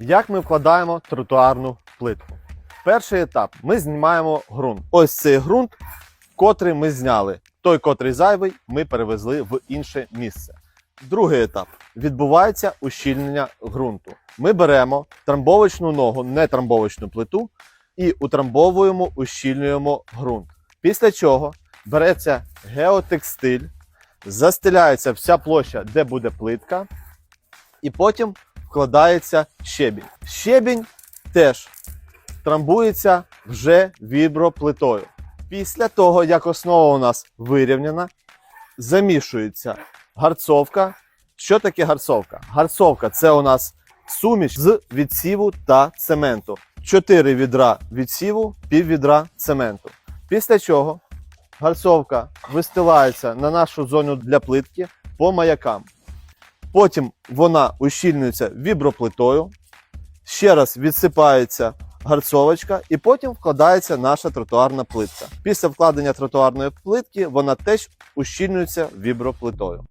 Як ми вкладаємо тротуарну плитку? Перший етап ми знімаємо ґрунт. Ось цей ґрунт, котрий ми зняли. Той, котрий зайвий, ми перевезли в інше місце. Другий етап відбувається ущільнення ґрунту. Ми беремо трамбовочну ногу, не трамбовочну плиту, і утрамбовуємо, ущільнюємо ґрунт. Після чого береться геотекстиль, застеляється вся площа, де буде плитка, і потім вкладається щебінь. Щебінь теж трамбується вже віброплитою. Після того, як основа у нас вирівняна, замішується гарцовка. Що таке гарцовка? Гарцовка це у нас суміш з відсіву та цементу. 4 відра відсіву, пів відра цементу. Після чого гарцовка вистилається на нашу зону для плитки по маякам. Потім вона ущільнюється віброплитою, ще раз відсипається гарцовочка, і потім вкладається наша тротуарна плитка. Після вкладення тротуарної плитки вона теж ущільнюється віброплитою.